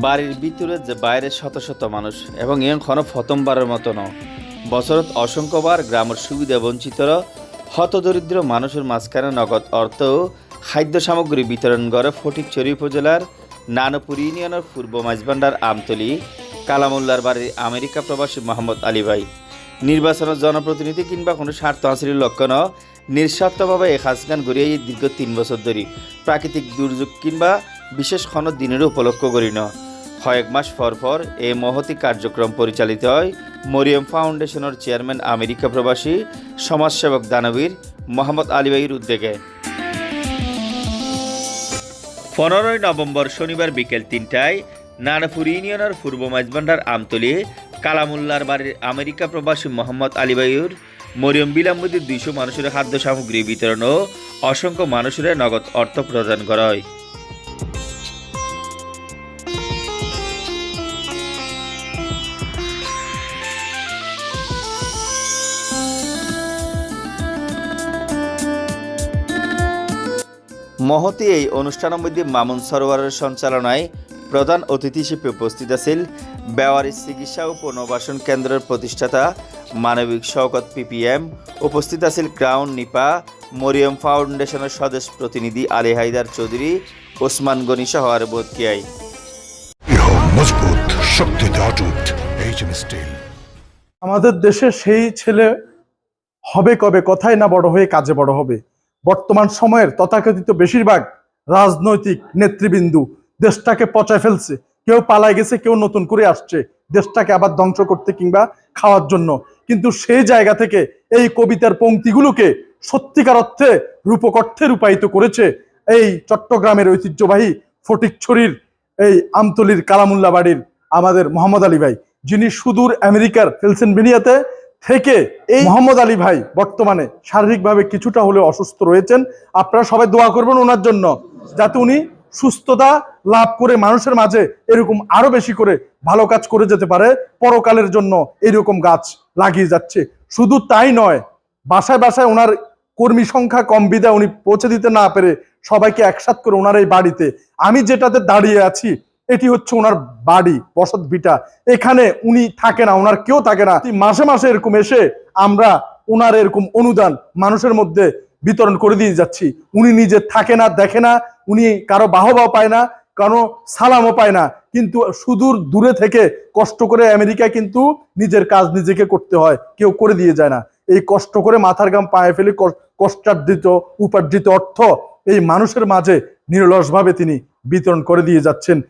বাড়ির ভিতরে যে বাইরে শত শত মানুষ এবং খন প্রথমবারের মতো ন বছরত অসংখ্যবার গ্রামের সুবিধা বঞ্চিতর হতদরিদ্র মানুষের মাঝখানে নগদ অর্থ খাদ্য সামগ্রী বিতরণ করে ফটিকছড়ি উপজেলার নানপুর ইউনিয়নের পূর্ব মাঝবান্ডার আমতলি, কালামুল্লার বাড়ির আমেরিকা প্রবাসী মোহাম্মদ আলী ভাই। নির্বাচনের জনপ্রতিনিধি কিংবা কোনো স্বার্থ হাসিলের লক্ষ্য ন নিঃস্বার্থভাবে এই খাসগান গড়িয়ে দীর্ঘ তিন বছর ধরে। প্রাকৃতিক দুর্যোগ কিংবা বিশেষ ক্ষণ দিনের উপলক্ষ করি ন কয়েক মাস পর পর এই মহতি কার্যক্রম পরিচালিত হয় মরিয়ম ফাউন্ডেশনের চেয়ারম্যান আমেরিকা প্রবাসী, সমাজসেবক দানবীর মোহাম্মদ আলী ভাইয়ের উদ্যোগে। পনেরোই নভেম্বর শনিবার বিকেল তিনটায় নানাপুর ইউনিয়নের পূর্ব মাঝবান্ডার আমতলি, কালামুল্লার বাড়ির আমেরিকা প্রবাসী মোহাম্মদ আলী ভাইয়ুর মরিয়ম বিলাম্বুদের দুইশো মানুষের খাদ্য সামগ্রী বিতরণ ও অসংখ্য মানুষের নগদ অর্থ প্রদান করা হয়। মহতি এই অনুষ্ঠানের মধ্যে মামুন সরোয়ারের সঞ্চালনায় প্রধান অতিথি হিসেবে উপস্থিত আছেন বেওয়ারি চিকিৎসা ও পুনর্বাসন কেন্দ্রের প্রতিষ্ঠাতা মানবিক শওকত পিপিএম। উপস্থিত আছেন ক্রাউন নিপা মরিয়ম ফাউন্ডেশনের সদস্য প্রতিনিধি আলী হায়দার চৌধুরী ওসমান গনি সহ আর বোধকিয়াই মজবুত শক্তিতে অটুট স্টিল আমাদের দেশে সেই ছেলে হবে কবে? কথায় না বড় হয়ে কাজে বড় হবে। বর্তমান সময়ের তথাকথিত বেশিরভাগ রাজনৈতিক নেতৃবৃন্দু দেশটাকে পচায় ফেলছে। কেউ পালায় গেছে, কেউ নতুন করে আসছে। দেশটাকে আবার ধ্বংস করতে কিংবা খাওয়ার জন্য। কিন্তু সেই জায়গা থেকে এই কবিতার পংক্তিগুলোকে সত্যিকার অর্থে রূপক অর্থে রূপায়িত করেছে এই চট্টগ্রামের ঐতিহ্যবাহী ফটিকছড়ির এই আমতলির কালামুল্লা বাড়ির আমাদের মোহাম্মদ আলী ভাই, যিনি সুদূর আমেরিকার পেলসেনভেনিয়াতে থেকে এই মোহাম্মদ আলী ভাই বর্তমানে শারীরিকভাবে কিছুটা হলে অসুস্থ রয়েছেন। আপনারা সবাই দোয়া করবেন ওনার জন্য, যাতে উনি সুস্থতা লাভ করে মানুষের মাঝে এরকম আরও বেশি করে ভালো কাজ করে যেতে পারে। পরকালের জন্য এরকম গাছ লাগিয়ে যাচ্ছে। শুধু তাই নয়, বাসায় বাসায় ওনার কর্মী সংখ্যা কম বিদায় উনি পৌঁছে দিতে না পেরে সবাইকে একসাথ করে ওনার এই বাড়িতে। আমি যেটাতে দাঁড়িয়ে আছি এটি হচ্ছে ওনার বাড়ি, বসত ভিটা। এখানে উনি থাকে না, ওনার কেউ থাকে না। মাসে মাসে এরকম এসে আমরা ওনার এরকম অনুদান মানুষের মধ্যে বিতরণ করে দিয়ে যাচ্ছি। উনি নিজে থাকে না, দেখে না, উনি কারও বাহবাও পায় না, কারও সালামও পায় না। কিন্তু সুদূর দূরে থেকে কষ্ট করে আমেরিকায় কিন্তু নিজের কাজ নিজেকে করতে হয়, কেউ করে দিয়ে যায় না। এই কষ্ট করে মাথার গাম পায়ে ফেলে কষ- কষ্টার্জিত, উপার্জিত অর্থ এই মানুষের মাঝে নিরলসভাবে তিনি বিতরণ করে দিয়ে যাচ্ছেন।